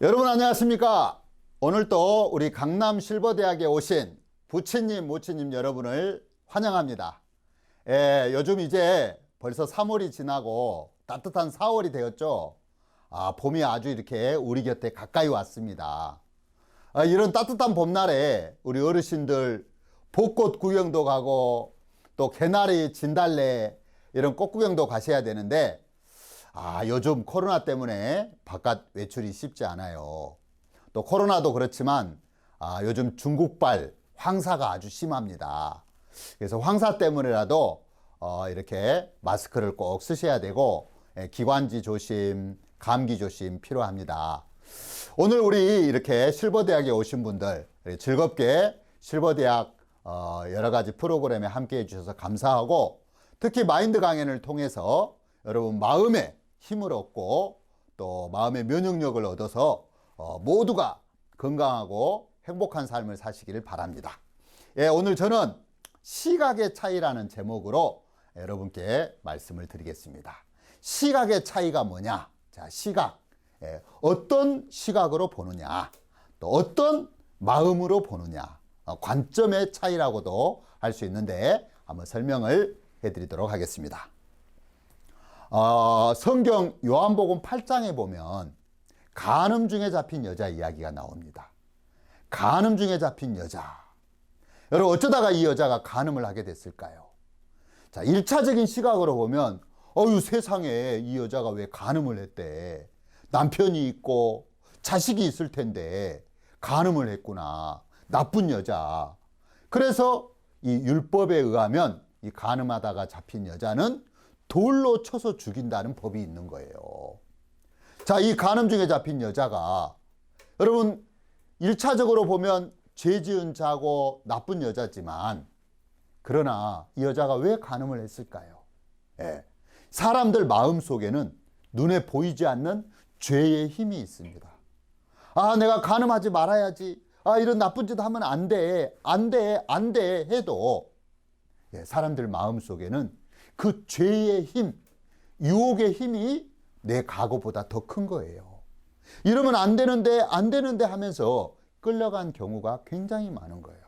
여러분 안녕하십니까? 오늘 또 우리 강남 실버대학에 오신 부친님, 모친님 여러분을 환영합니다. 예, 요즘 이제 벌써 3월이 지나고 따뜻한 4월이 되었죠. 아, 봄이 아주 이렇게 우리 곁에 가까이 왔습니다. 아, 이런 따뜻한 봄날에 우리 어르신들 벚꽃 구경도 가고 또 개나리, 진달래 이런 꽃 구경도 가셔야 되는데 아, 요즘 코로나 때문에 바깥 외출이 쉽지 않아요. 또 코로나도 그렇지만 아, 요즘 중국발 황사가 아주 심합니다. 그래서 황사 때문에라도 어, 이렇게 마스크를 꼭 쓰셔야 되고 예, 기관지 조심, 감기 조심 필요합니다. 오늘 우리 이렇게 실버대학에 오신 분들 즐겁게 실버대학 어, 여러 가지 프로그램에 함께 해주셔서 감사하고 특히 마인드 강연을 통해서 여러분 마음에 힘을 얻고 또 마음의 면역력을 얻어서 어, 모두가 건강하고 행복한 삶을 사시기를 바랍니다. 예, 오늘 저는 시각의 차이라는 제목으로 여러분께 말씀을 드리겠습니다. 시각의 차이가 뭐냐? 자, 시각. 예, 어떤 시각으로 보느냐? 또 어떤 마음으로 보느냐? 어, 관점의 차이라고도 할 수 있는데 한번 설명을 해드리도록 하겠습니다. 어, 성경 요한복음 8장에 보면 간음 중에 잡힌 여자 이야기가 나옵니다. 간음 중에 잡힌 여자. 여러분 어쩌다가 이 여자가 간음을 하게 됐을까요? 자, 1차적인 시각으로 보면 어유 세상에 이 여자가 왜 간음을 했대? 남편이 있고 자식이 있을 텐데 간음을 했구나. 나쁜 여자. 그래서 이 율법에 의하면 이 간음하다가 잡힌 여자는 돌로 쳐서 죽인다는 법이 있는 거예요. 자, 이 간음 중에 잡힌 여자가 여러분 1차적으로 보면 죄 지은 자고 나쁜 여자지만 그러나 이 여자가 왜 간음을 했을까요? 예. 사람들 마음 속에는 눈에 보이지 않는 죄의 힘이 있습니다. 아, 내가 간음하지 말아야지. 아, 이런 나쁜 짓 하면 안 돼. 안 돼. 안 돼. 해도 예, 사람들 마음 속에는 그 죄의 힘, 유혹의 힘이 내 각오보다 더 큰 거예요. 이러면 안 되는데, 안 되는데 하면서 끌려간 경우가 굉장히 많은 거예요.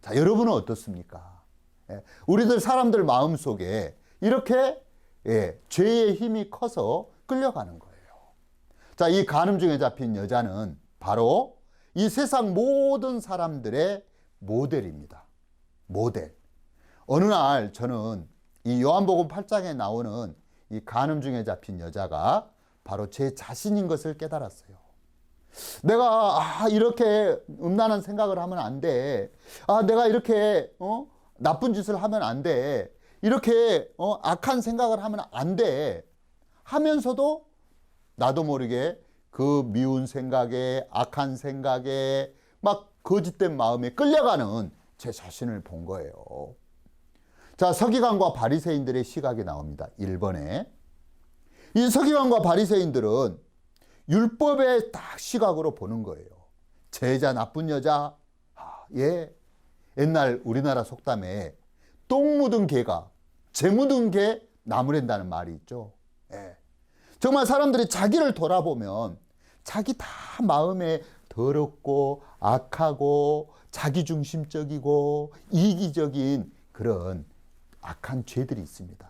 자, 여러분은 어떻습니까? 예, 우리들 사람들 마음 속에 이렇게 예, 죄의 힘이 커서 끌려가는 거예요. 자, 이 간음 중에 잡힌 여자는 바로 이 세상 모든 사람들의 모델입니다. 모델. 어느 날 저는 이 요한복음 8장에 나오는 이 간음 중에 잡힌 여자가 바로 제 자신인 것을 깨달았어요. 내가 아, 이렇게 음란한 생각을 하면 안 돼. 아, 내가 이렇게 어? 나쁜 짓을 하면 안 돼. 이렇게 어? 악한 생각을 하면 안 돼. 하면서도 나도 모르게 그 미운 생각에 악한 생각에 막 거짓된 마음에 끌려가는 제 자신을 본 거예요. 자, 서기관과 바리새인들의 시각이 나옵니다. 1번에. 이 서기관과 바리새인들은 율법의 딱 시각으로 보는 거예요. 제자 나쁜 여자. 아, 예. 옛날 우리나라 속담에 똥 묻은 개가 재 묻은 개 나무랜다는 말이 있죠. 예. 정말 사람들이 자기를 돌아보면 자기 다 마음에 더럽고 악하고 자기중심적이고 이기적인 그런 악한 죄들이 있습니다.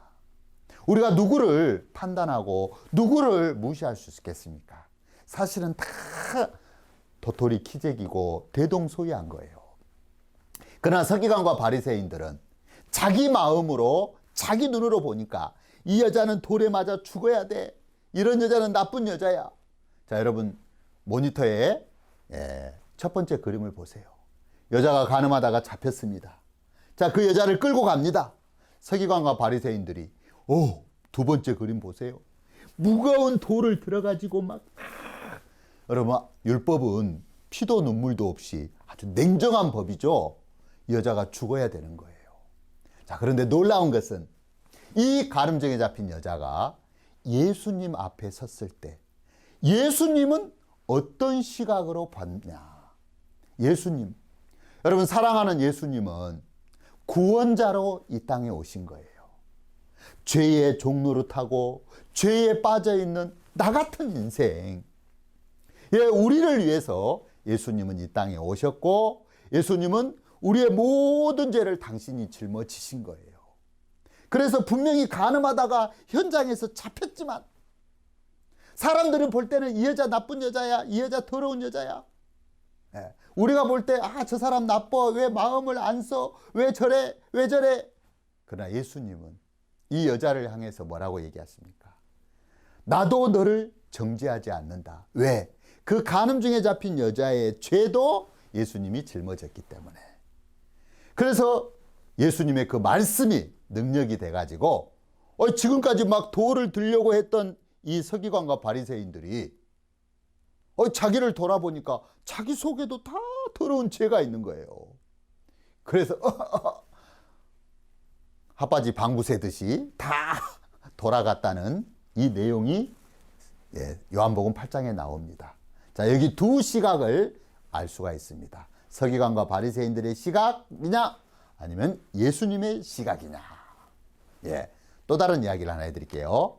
우리가 누구를 판단하고 누구를 무시할 수 있겠습니까? 사실은 다 도토리 키재기고 대동소이한 거예요. 그러나 서기관과 바리새인들은 자기 마음으로 자기 눈으로 보니까 이 여자는 돌에 맞아 죽어야 돼. 이런 여자는 나쁜 여자야. 자, 여러분 모니터에 예, 첫 번째 그림을 보세요. 여자가 가늠하다가 잡혔습니다. 자, 그 여자를 끌고 갑니다. 서기관과 바리새인들이 오, 두 번째 그림 보세요. 무거운 돌을 들어가지고 막 여러분 율법은 피도 눈물도 없이 아주 냉정한 법이죠. 이 여자가 죽어야 되는 거예요. 자, 그런데 놀라운 것은 이 가늠증에 잡힌 여자가 예수님 앞에 섰을 때 예수님은 어떤 시각으로 봤냐? 예수님. 여러분 사랑하는 예수님은 구원자로 이 땅에 오신 거예요. 죄의 종로를 타고 죄에 빠져 있는 나 같은 인생. 예, 우리를 위해서 예수님은 이 땅에 오셨고 예수님은 우리의 모든 죄를 당신이 짊어지신 거예요. 그래서 분명히 가늠하다가 현장에서 잡혔지만 사람들은 볼 때는 이 여자 나쁜 여자야, 이 여자 더러운 여자야. 예, 우리가 볼 때 아 저 사람 나빠 왜 마음을 안 써? 왜 저래? 왜 저래? 그러나 예수님은 이 여자를 향해서 뭐라고 얘기했습니까? 나도 너를 정죄하지 않는다. 왜? 그 간음 중에 잡힌 여자의 죄도 예수님이 짊어졌기 때문에. 그래서 예수님의 그 말씀이 능력이 돼가지고 어, 지금까지 막 도를 들려고 했던 이 서기관과 바리새인들이 어, 자기를 돌아보니까 자기 속에도 다 더러운 죄가 있는 거예요. 그래서 핫바지 방구 새듯이 다 돌아갔다는 이 내용이 예, 요한복음 8장에 나옵니다. 자, 여기 두 시각을 알 수가 있습니다. 서기관과 바리새인들의 시각이냐 아니면 예수님의 시각이냐. 예. 또 다른 이야기를 하나 해 드릴게요.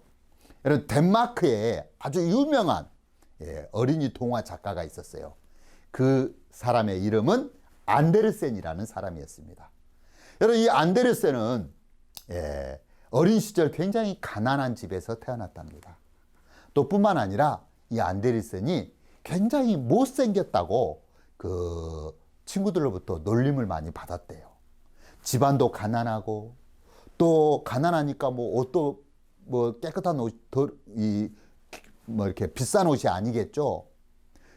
여러분 덴마크에 아주 유명한 예, 어린이 동화 작가가 있었어요. 그 사람의 이름은 안데르센이라는 사람이었습니다. 여러분 이 안데르센은 예, 어린 시절 굉장히 가난한 집에서 태어났답니다. 또 뿐만 아니라 이 안데르센이 굉장히 못생겼다고 그 친구들로부터 놀림을 많이 받았대요. 집안도 가난하고 또 가난하니까 뭐 옷도 뭐 깨끗한 옷, 이 뭐 이렇게 비싼 옷이 아니겠죠.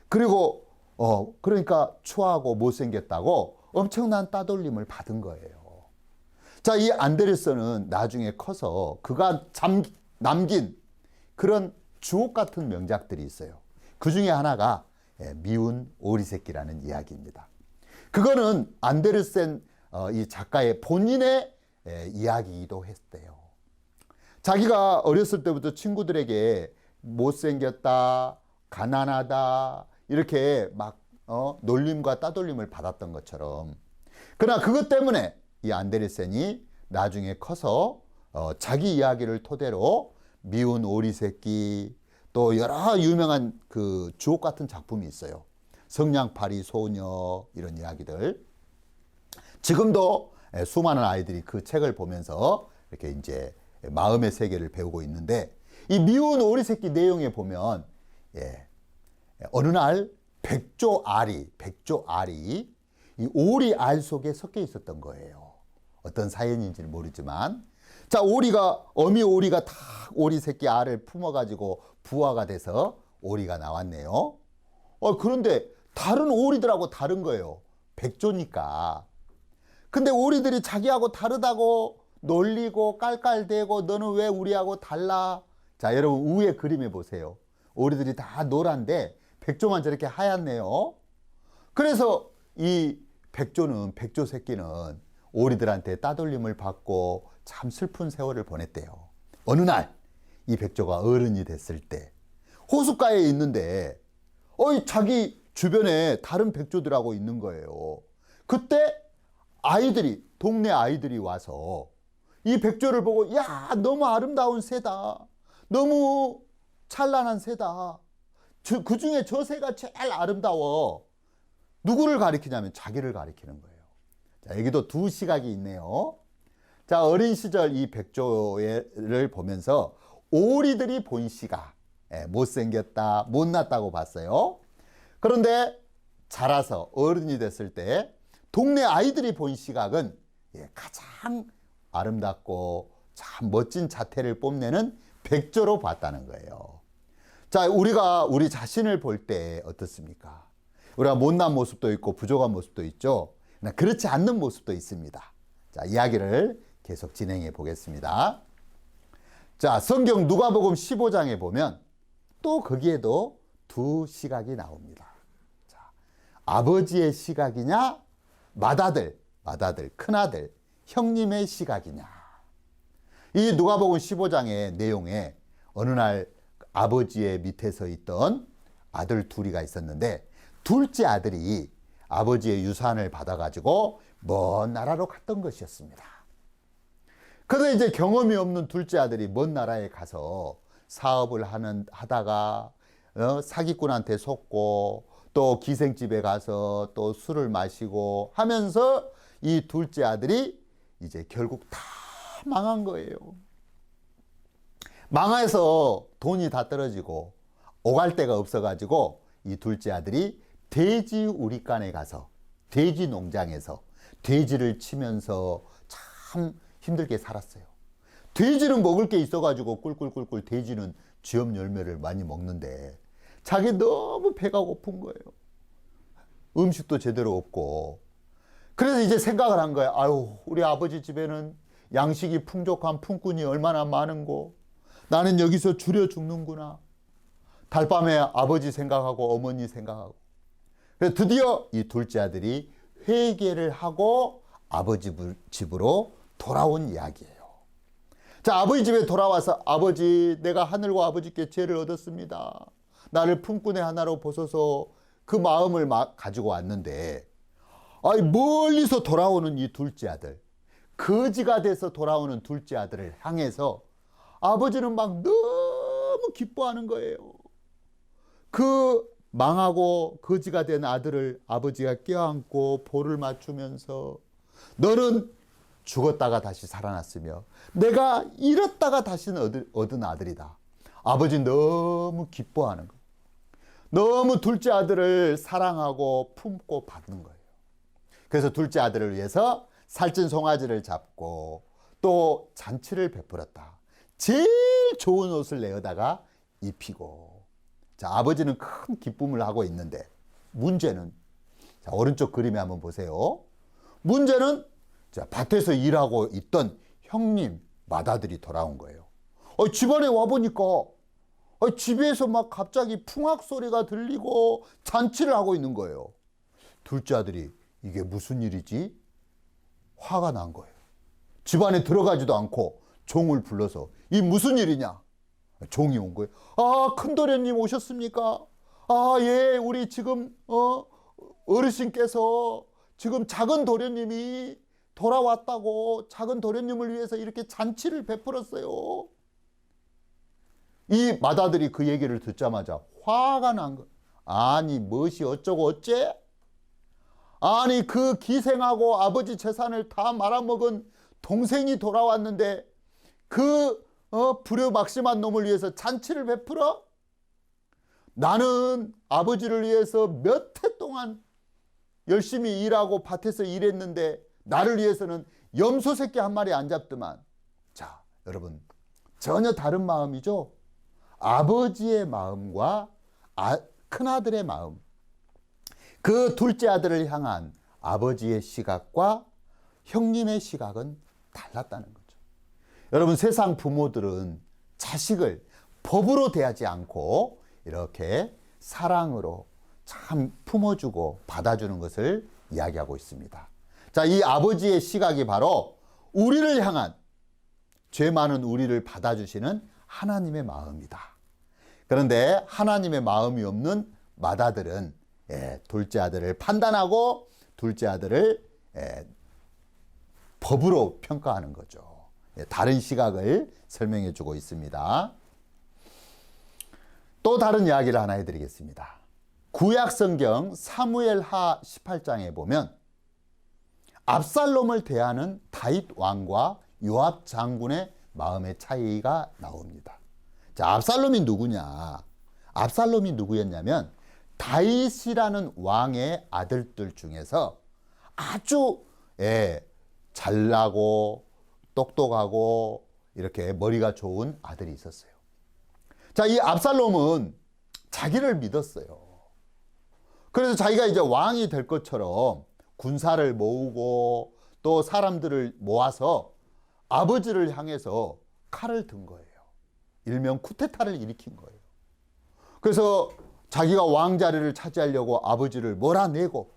그리고 어 그러니까 추하고 못생겼다고 엄청난 따돌림을 받은 거예요. 자, 이 안데르슨은 나중에 커서 그가 잠, 남긴 그런 주옥 같은 명작들이 있어요. 그 중에 하나가 예, 미운 오리새끼라는 이야기입니다. 그거는 안데르센 어, 이 작가의 본인의 예, 이야기이기도 했대요. 자기가 어렸을 때부터 친구들에게 못생겼다, 가난하다, 이렇게 막 어, 놀림과 따돌림을 받았던 것처럼. 그러나 그것 때문에 이 안데르센이 나중에 커서 어, 자기 이야기를 토대로 미운 오리 새끼 또 여러 유명한 그 주옥 같은 작품이 있어요. 성냥팔이 소녀 이런 이야기들. 지금도 수많은 아이들이 그 책을 보면서 이렇게 이제 마음의 세계를 배우고 있는데 이 미운 오리 새끼 내용에 보면 예, 어느 날 백조 알이 백조 알이 이 오리 알 속에 섞여 있었던 거예요. 어떤 사연인지는 모르지만 자 오리가 어미 오리가 다 오리 새끼 알을 품어가지고 부화가 돼서 오리가 나왔네요. 어 그런데 다른 오리들하고 다른 거예요. 백조니까. 근데 오리들이 자기하고 다르다고 놀리고 깔깔대고 너는 왜 우리하고 달라? 자 여러분 위에 그림에 보세요. 오리들이 다 노란데 백조만 저렇게 하얗네요. 그래서 이 백조는 백조 새끼는 오리들한테 따돌림을 받고 참 슬픈 세월을 보냈대요. 어느 날 이 백조가 어른이 됐을 때 호숫가에 있는데 어이 자기 주변에 다른 백조들하고 있는 거예요. 그때 아이들이 동네 아이들이 와서 이 백조를 보고 야 너무 아름다운 새다. 너무 찬란한 새다. 저, 그 중에 저 새가 제일 아름다워. 누구를 가리키냐면 자기를 가리키는 거예요. 자, 여기도 두 시각이 있네요. 자, 어린 시절 이 백조를 보면서 오리들이 본 시각, 예, 못생겼다, 못났다고 봤어요. 그런데 자라서 어른이 됐을 때 동네 아이들이 본 시각은 예, 가장 아름답고 참 멋진 자태를 뽐내는 백조로 봤다는 거예요. 자, 우리가 우리 자신을 볼 때 어떻습니까? 우리가 못난 모습도 있고 부족한 모습도 있죠. 그렇지 않는 모습도 있습니다. 자, 이야기를 계속 진행해 보겠습니다. 자, 성경 누가복음 15장에 보면 또 거기에도 두 시각이 나옵니다. 자, 아버지의 시각이냐, 맏아들, 맏아들, 큰아들, 형님의 시각이냐. 이 누가복음 15장의 내용에 어느 날 아버지의 밑에서 있던 아들 둘이가 있었는데 둘째 아들이 아버지의 유산을 받아가지고 먼 나라로 갔던 것이었습니다. 그런데 이제 경험이 없는 둘째 아들이 먼 나라에 가서 사업을 하는, 하다가 어, 사기꾼한테 속고 또 기생집에 가서 또 술을 마시고 하면서 이 둘째 아들이 이제 결국 다 망한 거예요. 망해서 돈이 다 떨어지고 오갈 데가 없어가지고 이 둘째 아들이 돼지 우리간에 가서 돼지 농장에서 돼지를 치면서 참 힘들게 살았어요. 돼지는 먹을 게 있어가지고 꿀꿀꿀꿀 돼지는 쥐업 열매를 많이 먹는데 자기 너무 배가 고픈 거예요. 음식도 제대로 없고. 그래서 이제 생각을 한 거예요. 아유, 우리 아버지 집에는 양식이 풍족한 품꾼이 얼마나 많은고. 나는 여기서 줄여 죽는구나. 달밤에 아버지 생각하고 어머니 생각하고. 그래서 드디어 이 둘째 아들이 회개를 하고 아버지 집으로 돌아온 이야기예요. 자, 아버지 집에 돌아와서 아버지, 내가 하늘과 아버지께 죄를 얻었습니다. 나를 품꾼의 하나로 보소서 그 마음을 막 가지고 왔는데, 아이, 멀리서 돌아오는 이 둘째 아들, 거지가 돼서 돌아오는 둘째 아들을 향해서 아버지는 막 너무 기뻐하는 거예요. 그 망하고 거지가 된 아들을 아버지가 껴안고 볼을 맞추면서 너는 죽었다가 다시 살아났으며 내가 잃었다가 다시 얻은 아들이다. 아버지 너무 기뻐하는 거예요. 너무 둘째 아들을 사랑하고 품고 받는 거예요. 그래서 둘째 아들을 위해서 살찐 송아지를 잡고 또 잔치를 베풀었다. 제일 좋은 옷을 내어다가 입히고. 자, 아버지는 큰 기쁨을 하고 있는데 문제는 자, 오른쪽 그림에 한번 보세요. 문제는 자, 밭에서 일하고 있던 형님 맏아들이 돌아온 거예요. 어, 집안에 와보니까 어, 집에서 막 갑자기 풍악 소리가 들리고 잔치를 하고 있는 거예요. 둘째 아들이 이게 무슨 일이지? 화가 난 거예요. 집안에 들어가지도 않고 종을 불러서 이 무슨 일이냐? 종이 온 거예요. 아, 큰 도련님 오셨습니까? 아, 예, 우리 지금 어 어르신께서 지금 작은 도련님이 돌아왔다고 작은 도련님을 위해서 이렇게 잔치를 베풀었어요. 이 맏아들이 그 얘기를 듣자마자 화가 난 거. 아니 무엇이 어쩌고 어째? 아니 그 기생하고 아버지 재산을 다 말아먹은 동생이 돌아왔는데 그 어, 불효막심한 놈을 위해서 잔치를 베풀어? 나는 아버지를 위해서 몇 해 동안 열심히 일하고 밭에서 일했는데 나를 위해서는 염소 새끼 한 마리 안 잡더만. 자, 여러분 전혀 다른 마음이죠. 아버지의 마음과 아, 큰아들의 마음. 그 둘째 아들을 향한 아버지의 시각과 형님의 시각은 달랐다는 거죠. 여러분 세상 부모들은 자식을 법으로 대하지 않고 이렇게 사랑으로 참 품어주고 받아주는 것을 이야기하고 있습니다. 자, 이 아버지의 시각이 바로 우리를 향한 죄 많은 우리를 받아주시는 하나님의 마음이다. 그런데 하나님의 마음이 없는 맏아들은 예, 둘째 아들을 판단하고 둘째 아들을 예, 법으로 평가하는 거죠. 예, 다른 시각을 설명해 주고 있습니다. 또 다른 이야기를 하나 해드리겠습니다. 구약 성경 사무엘하 18장에 보면 압살롬을 대하는 다윗 왕과 요압 장군의 마음의 차이가 나옵니다. 자, 압살롬이 누구냐? 압살롬이 누구였냐면 다윗이라는 왕의 아들들 중에서 아주 예, 잘나고 똑똑하고 이렇게 머리가 좋은 아들이 있었어요. 자, 이 압살롬은 자기를 믿었어요. 그래서 자기가 이제 왕이 될 것처럼 군사를 모으고 또 사람들을 모아서 아버지를 향해서 칼을 든 거예요. 일명 쿠데타를 일으킨 거예요. 그래서 자기가 왕자리를 차지하려고 아버지를 몰아내고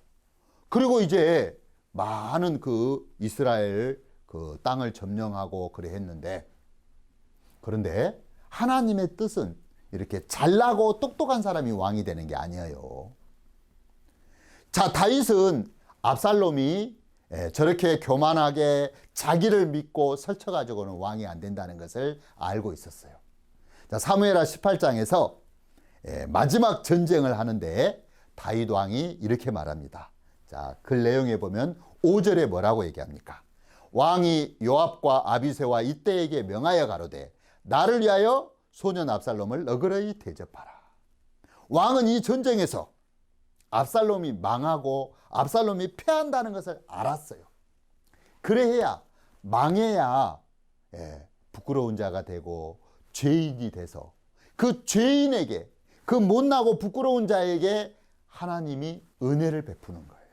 그리고 이제 많은 그 이스라엘 그 땅을 점령하고 그래 했는데 그런데 하나님의 뜻은 이렇게 잘나고 똑똑한 사람이 왕이 되는 게 아니에요. 자, 다윗은 압살롬이 예, 저렇게 교만하게 자기를 믿고 설쳐가지고는 왕이 안 된다는 것을 알고 있었어요. 자, 사무엘하 18장에서 예, 마지막 전쟁을 하는데 다윗 왕이 이렇게 말합니다. 자, 그 내용에 보면 5절에 뭐라고 얘기합니까? 왕이 요압과 아비세와 이때에게 명하여 가로되 나를 위하여 소년 압살롬을 너그러이 대접하라. 왕은 이 전쟁에서 압살롬이 망하고 압살롬이 패한다는 것을 알았어요. 그래야 망해야 예, 부끄러운 자가 되고 죄인이 돼서 그 죄인에게 그 못나고 부끄러운 자에게 하나님이 은혜를 베푸는 거예요.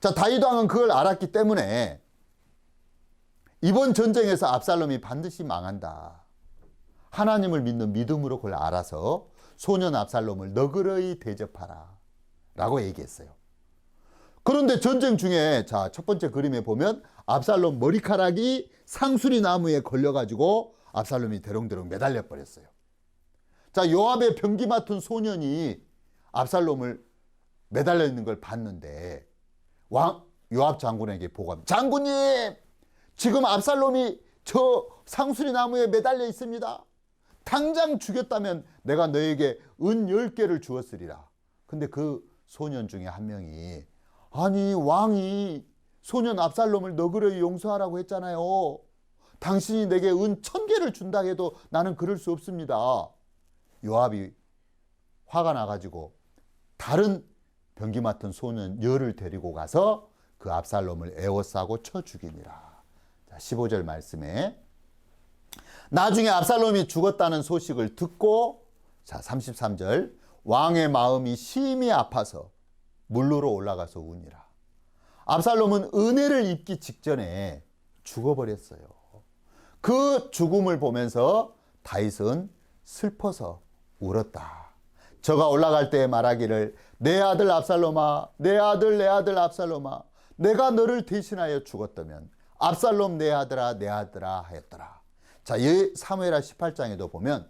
자, 다윗 왕은 그걸 알았기 때문에 이번 전쟁에서 압살롬이 반드시 망한다. 하나님을 믿는 믿음으로 그걸 알아서 소년 압살롬을 너그러이 대접하라. 라고 얘기했어요. 그런데 전쟁 중에 자, 첫 번째 그림에 보면 압살롬 머리카락이 상수리 나무에 걸려가지고 압살롬이 대롱대롱 매달려 버렸어요. 자, 요압의 병기 맡은 소년이 압살롬을 매달려 있는 걸 봤는데 왕 요압 장군에게 보고합니다. 장군님, 지금 압살롬이 저 상수리 나무에 매달려 있습니다. 당장 죽였다면 내가 너에게 은 10개를 주었으리라. 근데 그 소년 중에 한 명이 아니 왕이 소년 압살롬을 너그러이 용서하라고 했잖아요. 당신이 내게 은천 개를 준다 해도 나는 그럴 수 없습니다. 요압이 화가 나가지고 다른 병기 맡은 소년 열을 데리고 가서 그 압살롬을 에워싸고 쳐 죽이니라. 자, 15절 말씀에 나중에 압살롬이 죽었다는 소식을 듣고 자 33절 왕의 마음이 심히 아파서 물로로 올라가서 우니라. 압살롬은 은혜를 입기 직전에 죽어버렸어요. 그 죽음을 보면서 다윗은 슬퍼서 울었다. 저가 올라갈 때 말하기를 내 아들 압살롬아 내 아들 내 아들 압살롬아 내가 너를 대신하여 죽었다면 압살롬 내 아들아 내 아들아 하였더라. 자, 이 사무엘하 18장에도 보면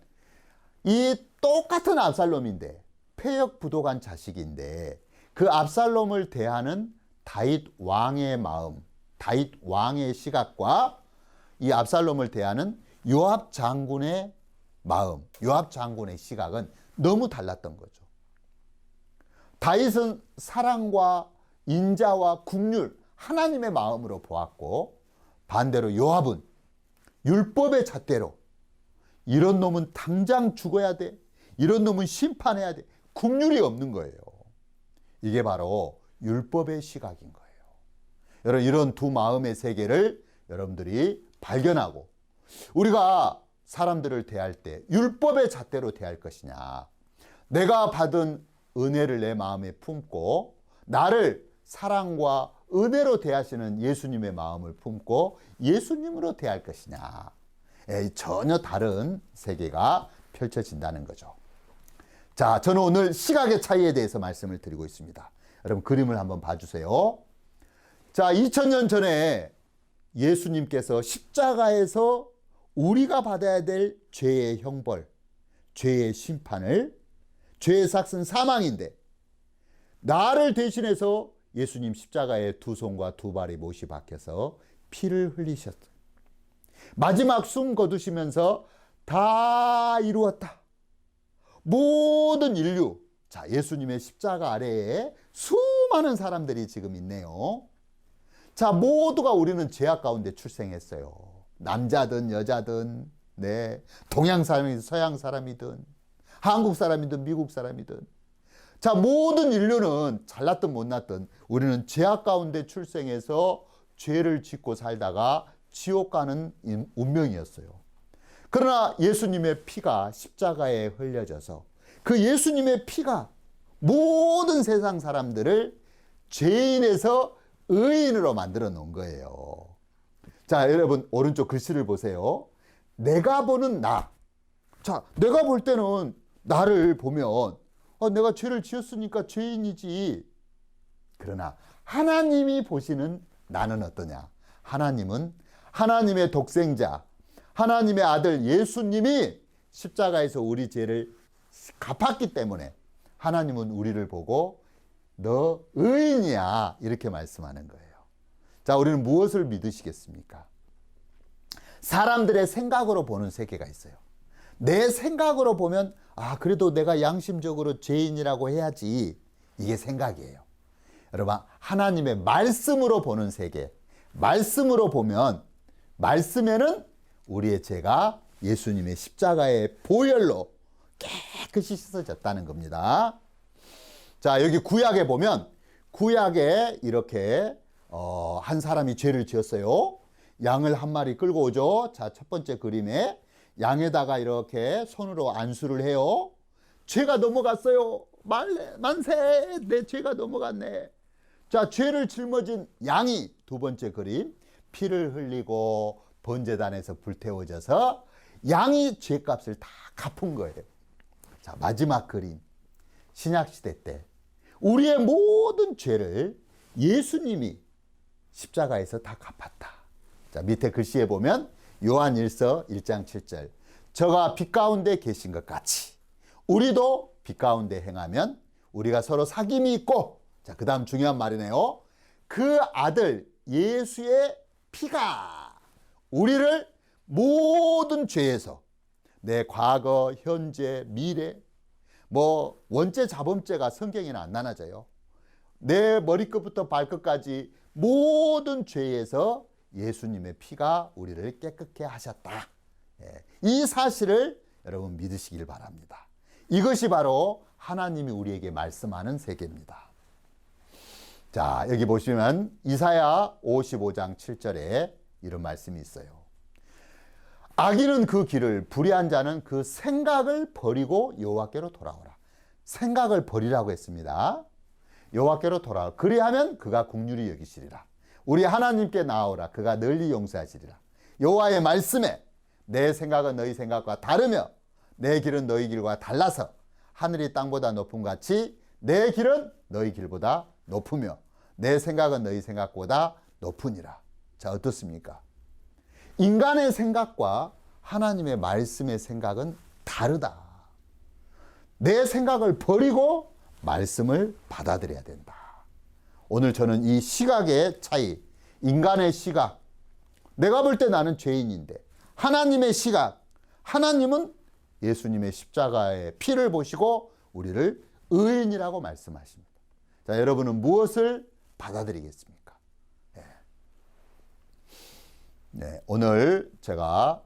이 똑같은 압살롬인데 폐역 부도간 자식인데 그 압살롬을 대하는 다윗 왕의 마음, 다윗 왕의 시각과 이 압살롬을 대하는 요압 장군의 마음, 요압 장군의 시각은 너무 달랐던 거죠. 다윗은 사랑과 인자와 국률, 하나님의 마음으로 보았고 반대로 요압은 율법의 잣대로 이런 놈은 당장 죽어야 돼. 이런 놈은 심판해야 돼. 국률이 없는 거예요. 이게 바로 율법의 시각인 거예요. 여러분 이런 두 마음의 세계를 여러분들이 발견하고 우리가 사람들을 대할 때 율법의 잣대로 대할 것이냐 내가 받은 은혜를 내 마음에 품고 나를 사랑과 은혜로 대하시는 예수님의 마음을 품고 예수님으로 대할 것이냐 에, 전혀 다른 세계가 펼쳐진다는 거죠. 자, 저는 오늘 시각의 차이에 대해서 말씀을 드리고 있습니다. 여러분 그림을 한번 봐주세요. 자, 2000년 전에 예수님께서 십자가에서 우리가 받아야 될 죄의 형벌, 죄의 심판을, 죄의 삭은 사망인데, 나를 대신해서 예수님 십자가에 두 손과 두 발이 못이 박혀서 피를 흘리셨어요. 마지막 숨 거두시면서 다 이루었다. 모든 인류, 자, 예수님의 십자가 아래에 수많은 사람들이 지금 있네요. 자, 모두가 우리는 죄악 가운데 출생했어요. 남자든 여자든, 네. 동양 사람이든 서양 사람이든, 한국 사람이든 미국 사람이든. 자, 모든 인류는 잘났든 못났든 우리는 죄악 가운데 출생해서 죄를 짓고 살다가 지옥 가는 운명이었어요. 그러나 예수님의 피가 십자가에 흘려져서 그 예수님의 피가 모든 세상 사람들을 죄인에서 의인으로 만들어 놓은 거예요. 자, 여러분, 오른쪽 글씨를 보세요. 내가 보는 나. 자, 내가 볼 때는 나를 보면, 아, 내가 죄를 지었으니까 죄인이지. 그러나 하나님이 보시는 나는 어떠냐? 하나님은 하나님의 독생자, 하나님의 아들 예수님이 십자가에서 우리 죄를 갚았기 때문에 하나님은 우리를 보고 너 의인이야 이렇게 말씀하는 거예요. 자, 우리는 무엇을 믿으시겠습니까? 사람들의 생각으로 보는 세계가 있어요. 내 생각으로 보면 아 그래도 내가 양심적으로 죄인이라고 해야지 이게 생각이에요. 여러분 하나님의 말씀으로 보는 세계 말씀으로 보면 말씀에는 우리의 죄가 예수님의 십자가의 보혈로 깨끗이 씻어졌다는 겁니다. 자 여기 구약에 보면 구약에 이렇게 어, 한 사람이 죄를 지었어요. 양을 한 마리 끌고 오죠. 자 첫 번째 그림에 양에다가 이렇게 손으로 안수를 해요. 죄가 넘어갔어요. 말래 만세 내 죄가 넘어갔네. 자 죄를 짊어진 양이 두 번째 그림 피를 흘리고 번제단에서 불태워져서 양이 죄값을 다 갚은 거예요. 자 마지막 그림 신약 시대 때 우리의 모든 죄를 예수님이 십자가에서 다 갚았다. 자, 밑에 글씨에 보면 요한 1서 1장 7절. 저가 빛 가운데 계신 것 같이 우리도 빛 가운데 행하면 우리가 서로 사귐이 있고 자, 그다음 중요한 말이네요. 그 아들 예수의 피가 우리를 모든 죄에서 내 과거, 현재, 미래 뭐 원죄 자범죄가 성경에는 안 나눠져요. 내 머리끝부터 발끝까지 모든 죄에서 예수님의 피가 우리를 깨끗게 하셨다. 예, 이 사실을 여러분 믿으시길 바랍니다. 이것이 바로 하나님이 우리에게 말씀하는 세계입니다. 자, 여기 보시면 이사야 55장 7절에 이런 말씀이 있어요. 악인은 그 길을 불의한 자는 그 생각을 버리고 여호와께로 돌아오라. 생각을 버리라고 했습니다. 여호와께로 돌아오. 그리하면 그가 국률이 여기시리라. 우리 하나님께 나오라. 그가 널리 용서하시리라. 여호와의 말씀에 내 생각은 너희 생각과 다르며 내 길은 너희 길과 달라서 하늘이 땅보다 높음 같이 내 길은 너희 길보다 높으며 내 생각은 너희 생각보다 높으니라. 자, 어떻습니까? 인간의 생각과 하나님의 말씀의 생각은 다르다. 내 생각을 버리고 말씀을 받아들여야 된다. 오늘 저는 이 시각의 차이, 인간의 시각, 내가 볼 때 나는 죄인인데, 하나님의 시각, 하나님은 예수님의 십자가의 피를 보시고 우리를 의인이라고 말씀하십니다. 자, 여러분은 무엇을 받아들이겠습니까? 네, 네 오늘 제가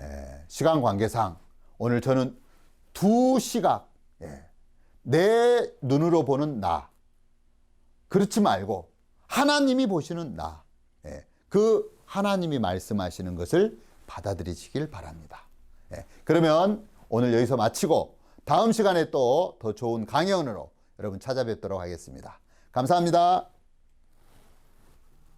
예, 시간 관계상 오늘 저는 두 시각, 예, 내 눈으로 보는 나, 그렇지 말고 하나님이 보시는 나, 예, 그 하나님이 말씀하시는 것을 받아들이시길 바랍니다. 예, 그러면 오늘 여기서 마치고 다음 시간에 또 더 좋은 강연으로 여러분 찾아뵙도록 하겠습니다. 감사합니다.